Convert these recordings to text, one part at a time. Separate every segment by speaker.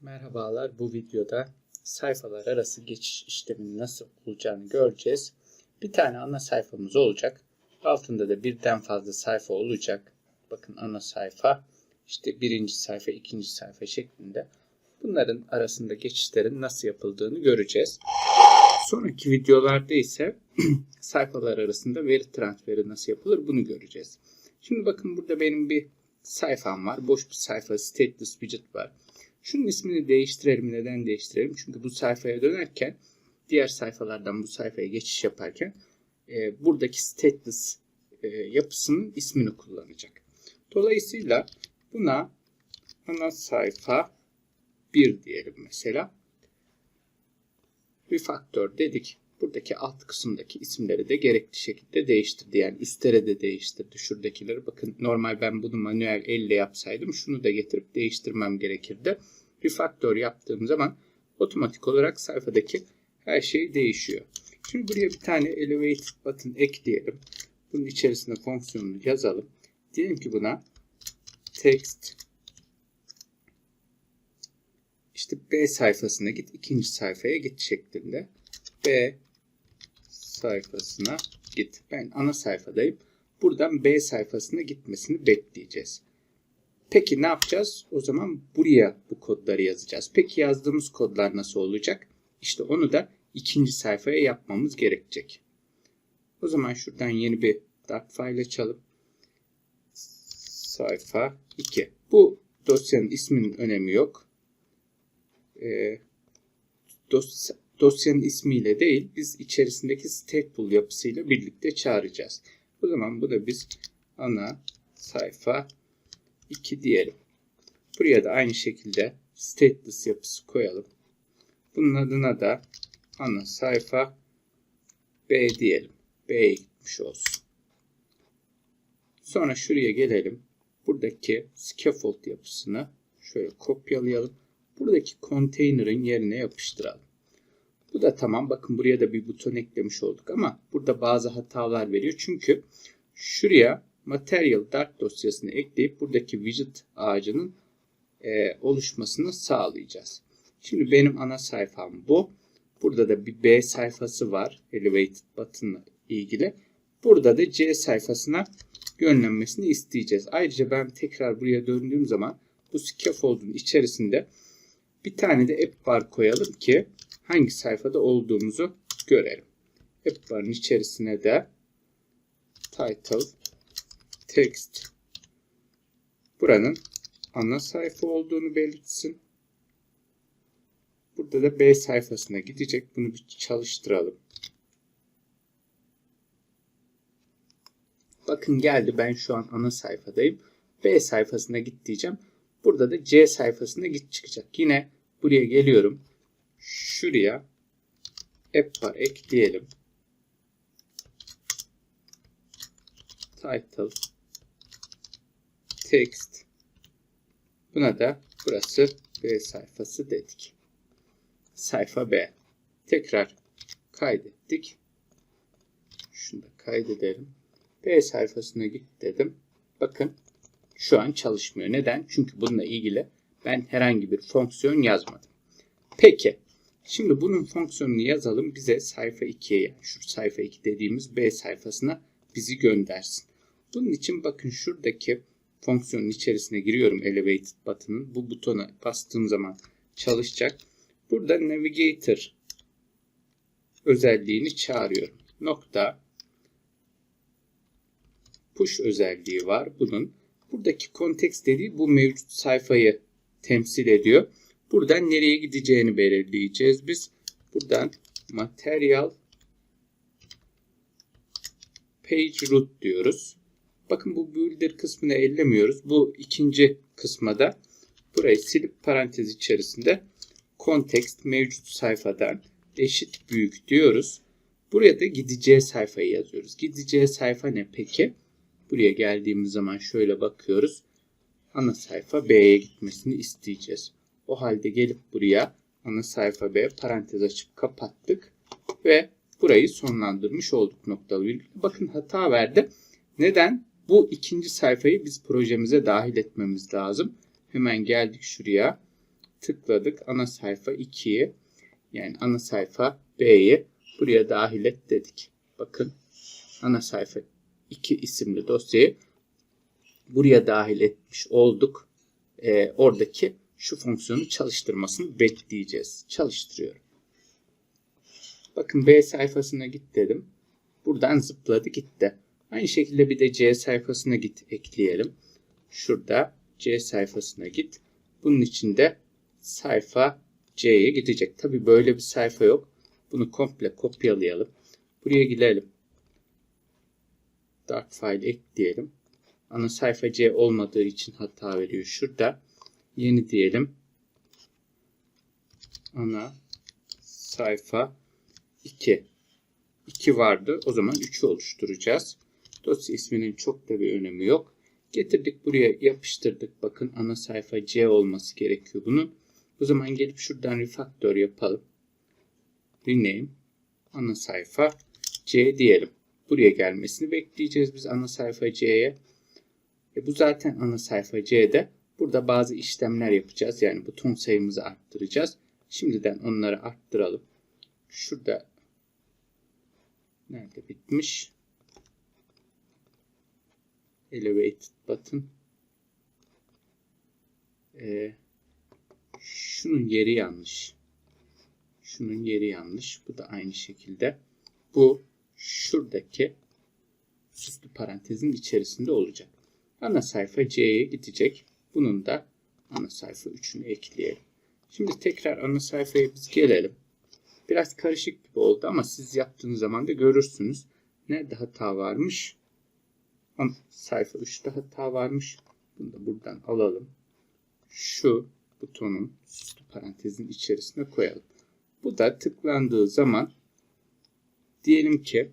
Speaker 1: Merhabalar. Bu videoda sayfalar arası geçiş işlemini nasıl olacağını göreceğiz. Bir tane ana sayfamız olacak. Altında da birden fazla sayfa olacak. Bakın ana sayfa, işte birinci sayfa, ikinci sayfa şeklinde. Bunların arasında geçişlerin nasıl yapıldığını göreceğiz. Sonraki videolarda ise sayfalar arasında veri transferi nasıl yapılır bunu göreceğiz. Şimdi bakın burada benim bir sayfam var. Boş bir sayfa, stateless widget var. Şunun ismini değiştirelim. Neden değiştirelim? Çünkü bu sayfaya dönerken diğer sayfalardan bu sayfaya geçiş yaparken e, buradaki stateless e, yapısının ismini kullanacak. Dolayısıyla buna ana sayfa 1 diyelim mesela. Refactor dedik. Buradaki alt kısımdaki isimleri de gerekli şekilde değiştirdi. Yani üstlere de değiştirdi. Şuradakileri bakın normal ben bunu manuel elle yapsaydım şunu da getirip değiştirmem gerekirdi. Refactor yaptığım zaman otomatik olarak sayfadaki her şey değişiyor. Şimdi buraya bir tane elevated button ekleyelim. Bunun içerisine fonksiyonunu yazalım. Diyelim ki buna text işte B sayfasına git, ikinci sayfaya git şeklinde. B sayfasına git. Ben ana sayfadayım. Buradan B sayfasına gitmesini bekleyeceğiz. Peki ne yapacağız? O zaman buraya bu kodları yazacağız. Peki yazdığımız kodlar nasıl olacak? İşte onu da ikinci sayfaya yapmamız gerekecek. O zaman şuradan yeni bir dart file açalım. Sayfa 2. Bu dosyanın isminin önemi yok. Ee, dosya, dosyanın ismiyle değil, biz içerisindeki stateful yapısıyla birlikte çağıracağız. O zaman bu da biz ana sayfa 2 diyelim. Buraya da aynı şekilde stateless yapısı koyalım. Bunun adına da ana sayfa B diyelim. B'ye gitmiş olsun. Sonra şuraya gelelim. Buradaki scaffold yapısını şöyle kopyalayalım. Buradaki container'ın yerine yapıştıralım. Bu da tamam. Bakın buraya da bir buton eklemiş olduk ama burada bazı hatalar veriyor. Çünkü şuraya Material Dart dosyasını ekleyip buradaki widget ağacının e, oluşmasını sağlayacağız. Şimdi benim ana sayfam bu. Burada da bir B sayfası var. Elevated button'la ilgili. Burada da C sayfasına göndermesini isteyeceğiz. Ayrıca ben tekrar buraya döndüğüm zaman bu scaffold'un içerisinde bir tane de app bar koyalım ki hangi sayfada olduğumuzu görelim. App bar'ın içerisine de title text buranın ana sayfa olduğunu belirtsin. Burada da B sayfasına gidecek. Bunu bir çalıştıralım. Bakın geldi. Ben şu an ana sayfadayım. B sayfasına git diyeceğim. Burada da C sayfasına git çıkacak. Yine buraya geliyorum. Şuraya app bar ekleyelim. Title text. Buna da burası B sayfası dedik. Sayfa B. Tekrar kaydettik. Şunu da kaydedelim. B sayfasına git dedim. Bakın şu an çalışmıyor. Neden? Çünkü bununla ilgili ben herhangi bir fonksiyon yazmadım. Peki. Şimdi bunun fonksiyonunu yazalım. Bize sayfa 2'ye yani şu sayfa 2 dediğimiz B sayfasına bizi göndersin. Bunun için bakın şuradaki fonksiyonun içerisine giriyorum elevated button'ın. Bu butona bastığım zaman çalışacak. Burada navigator özelliğini çağırıyorum. Nokta push özelliği var bunun. Buradaki context dediği bu mevcut sayfayı temsil ediyor. Buradan nereye gideceğini belirleyeceğiz biz. Buradan material page route diyoruz. Bakın bu builder kısmını ellemiyoruz. Bu ikinci kısmada burayı silip parantez içerisinde context mevcut sayfadan eşit büyük diyoruz. Buraya da gideceği sayfayı yazıyoruz. Gideceği sayfa ne peki? Buraya geldiğimiz zaman şöyle bakıyoruz. Ana sayfa B'ye gitmesini isteyeceğiz. O halde gelip buraya ana sayfa B parantez açıp kapattık ve burayı sonlandırmış olduk noktalı virgül. Bakın hata verdi. Neden? Bu ikinci sayfayı biz projemize dahil etmemiz lazım. Hemen geldik şuraya. tıkladık. Ana sayfa 2'yi yani ana sayfa B'yi buraya dahil et dedik. Bakın ana sayfa 2 isimli dosyayı buraya dahil etmiş olduk. Ee, oradaki şu fonksiyonu çalıştırmasını bekleyeceğiz. Çalıştırıyorum. Bakın B sayfasına git dedim. Buradan zıpladı gitti. Aynı şekilde bir de C sayfasına git ekleyelim. Şurada C sayfasına git. Bunun içinde sayfa C'ye gidecek. Tabi böyle bir sayfa yok. Bunu komple kopyalayalım. Buraya gidelim. Dark file ekleyelim. Ana sayfa C olmadığı için hata veriyor. Şurada yeni diyelim. Ana sayfa 2. 2 vardı. O zaman 3'ü oluşturacağız. Dosya isminin çok da bir önemi yok. Getirdik buraya yapıştırdık. Bakın ana sayfa C olması gerekiyor bunun. O zaman gelip şuradan refactor yapalım. Rename ana sayfa C diyelim. Buraya gelmesini bekleyeceğiz biz ana sayfa C'ye. E bu zaten ana sayfa C'de. Burada bazı işlemler yapacağız. Yani buton sayımızı arttıracağız. Şimdiden onları arttıralım. Şurada nerede bitmiş? Elevated button. Ee, şunun yeri yanlış. Şunun yeri yanlış. Bu da aynı şekilde. Bu şuradaki süslü parantezin içerisinde olacak. Ana sayfa C'ye gidecek. Bunun da ana sayfa 3'ünü ekleyelim. Şimdi tekrar ana sayfaya biz gelelim. Biraz karışık gibi oldu ama siz yaptığınız zaman da görürsünüz. Nerede hata varmış? Sayfa 3'te hata varmış. Bunu da buradan alalım. Şu butonun parantezin içerisine koyalım. Bu da tıklandığı zaman diyelim ki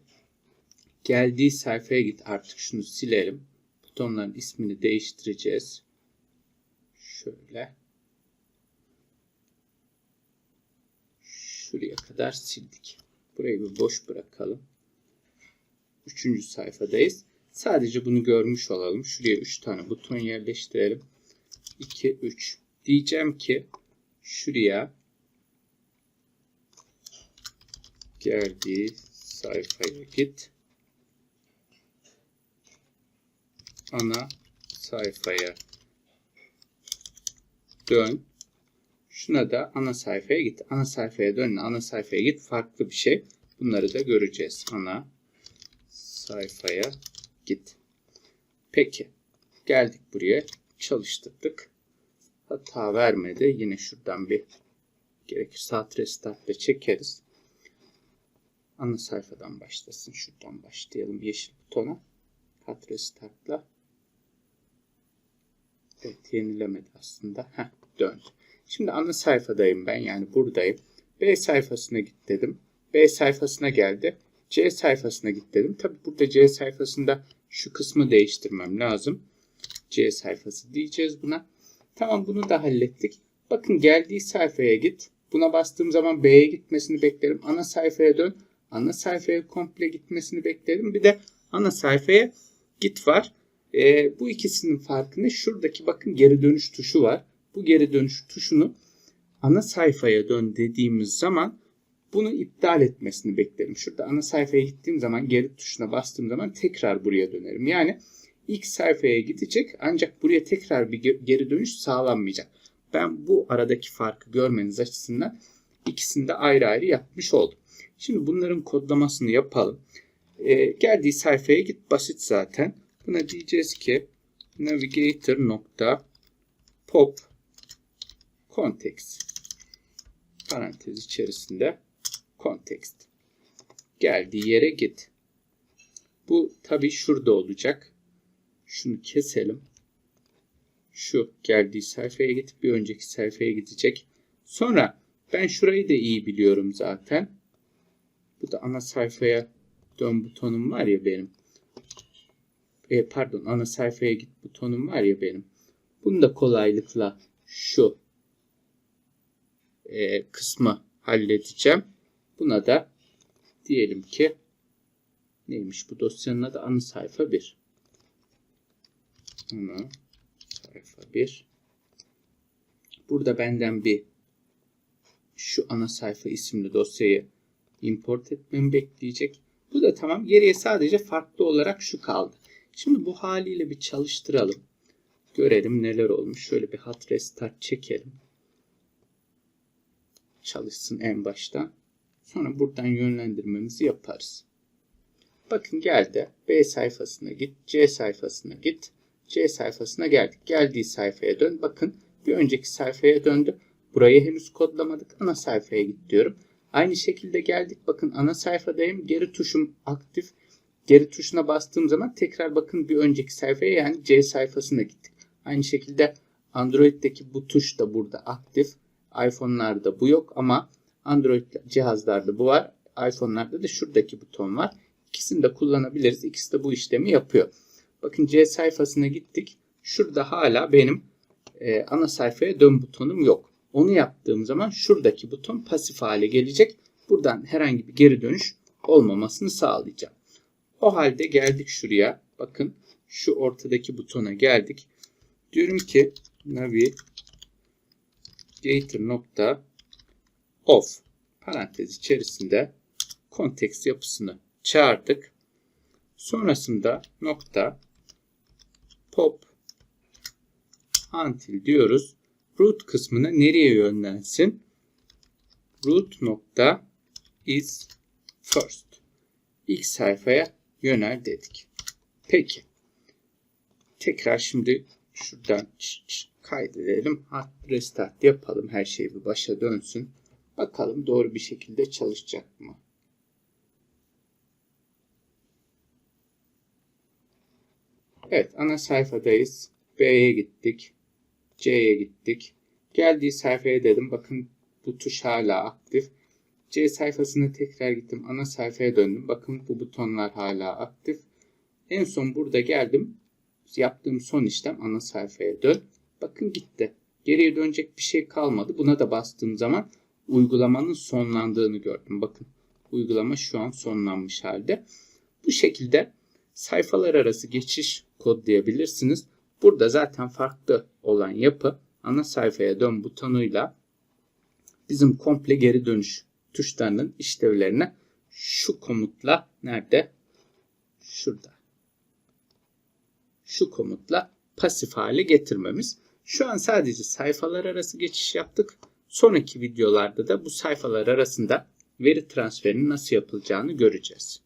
Speaker 1: geldiği sayfaya git artık şunu silelim. Butonların ismini değiştireceğiz. Şöyle. Şuraya kadar sildik. Burayı bir boş bırakalım. Üçüncü sayfadayız. Sadece bunu görmüş olalım. Şuraya 3 tane buton yerleştirelim. 2, 3. Diyeceğim ki şuraya geldiği sayfaya git. Ana sayfaya dön. Şuna da ana sayfaya git. Ana sayfaya dön. Ana sayfaya git. Farklı bir şey. Bunları da göreceğiz. Ana sayfaya git. Peki. Geldik buraya. Çalıştırdık. Hata vermedi. Yine şuradan bir gerekirse hat restartla çekeriz. Ana sayfadan başlasın. Şuradan başlayalım. Yeşil butona. Hat restartla. Evet yenilemedi aslında. Heh, döndü. Şimdi ana sayfadayım ben. Yani buradayım. B sayfasına git dedim. B sayfasına geldi. C sayfasına git dedim. Tabi burada C sayfasında şu kısmı değiştirmem lazım. C sayfası diyeceğiz buna. Tamam bunu da hallettik. Bakın geldiği sayfaya git. Buna bastığım zaman B'ye gitmesini beklerim. Ana sayfaya dön. Ana sayfaya komple gitmesini beklerim. Bir de ana sayfaya git var. E, bu ikisinin farkı ne? Şuradaki bakın geri dönüş tuşu var. Bu geri dönüş tuşunu ana sayfaya dön dediğimiz zaman bunu iptal etmesini beklerim. Şurada ana sayfaya gittiğim zaman geri tuşuna bastığım zaman tekrar buraya dönerim. Yani ilk sayfaya gidecek ancak buraya tekrar bir geri dönüş sağlanmayacak. Ben bu aradaki farkı görmeniz açısından ikisini de ayrı ayrı yapmış oldum. Şimdi bunların kodlamasını yapalım. Ee, geldiği sayfaya git basit zaten. Buna diyeceğiz ki navigator nokta pop context parantez içerisinde context geldiği yere git. Bu tabi şurada olacak. Şunu keselim. Şu geldiği sayfaya git bir önceki sayfaya gidecek. Sonra ben şurayı da iyi biliyorum zaten. Bu da ana sayfaya dön butonum var ya benim. E, pardon ana sayfaya git butonum var ya benim. Bunu da kolaylıkla şu e, kısmı halledeceğim. Buna da diyelim ki neymiş bu dosyanın adı ana sayfa 1. Ana sayfa 1. Burada benden bir şu ana sayfa isimli dosyayı import etmemi bekleyecek. Bu da tamam. Geriye sadece farklı olarak şu kaldı. Şimdi bu haliyle bir çalıştıralım. Görelim neler olmuş. Şöyle bir hat restart çekelim. Çalışsın en baştan. Sonra buradan yönlendirmemizi yaparız. Bakın geldi. B sayfasına git. C sayfasına git. C sayfasına geldik. Geldiği sayfaya dön. Bakın bir önceki sayfaya döndü. Burayı henüz kodlamadık. Ana sayfaya git diyorum. Aynı şekilde geldik. Bakın ana sayfadayım. Geri tuşum aktif. Geri tuşuna bastığım zaman tekrar bakın bir önceki sayfaya yani C sayfasına gittik. Aynı şekilde Android'deki bu tuş da burada aktif. iPhone'larda bu yok ama Android cihazlarda bu var. iPhone'larda da şuradaki buton var. İkisini de kullanabiliriz. İkisi de bu işlemi yapıyor. Bakın C sayfasına gittik. Şurada hala benim e, ana sayfaya dön butonum yok. Onu yaptığım zaman şuradaki buton pasif hale gelecek. Buradan herhangi bir geri dönüş olmamasını sağlayacağım. O halde geldik şuraya. Bakın şu ortadaki butona geldik. Diyorum ki navigator nokta off parantez içerisinde konteks yapısını çağırdık. Sonrasında nokta pop until diyoruz. Root kısmına nereye yönlensin? Root nokta is first. İlk sayfaya yönel dedik. Peki. Tekrar şimdi şuradan kaydedelim. Restart yapalım. Her şey bir başa dönsün. Bakalım doğru bir şekilde çalışacak mı? Evet ana sayfadayız. B'ye gittik. C'ye gittik. Geldiği sayfaya dedim. Bakın bu tuş hala aktif. C sayfasına tekrar gittim. Ana sayfaya döndüm. Bakın bu butonlar hala aktif. En son burada geldim. Yaptığım son işlem ana sayfaya dön. Bakın gitti. Geriye dönecek bir şey kalmadı. Buna da bastığım zaman uygulamanın sonlandığını gördüm. Bakın uygulama şu an sonlanmış halde. Bu şekilde sayfalar arası geçiş kodlayabilirsiniz. Burada zaten farklı olan yapı ana sayfaya dön butonuyla bizim komple geri dönüş tuşlarının işlevlerine şu komutla nerede? Şurada. Şu komutla pasif hale getirmemiz. Şu an sadece sayfalar arası geçiş yaptık. Sonraki videolarda da bu sayfalar arasında veri transferinin nasıl yapılacağını göreceğiz.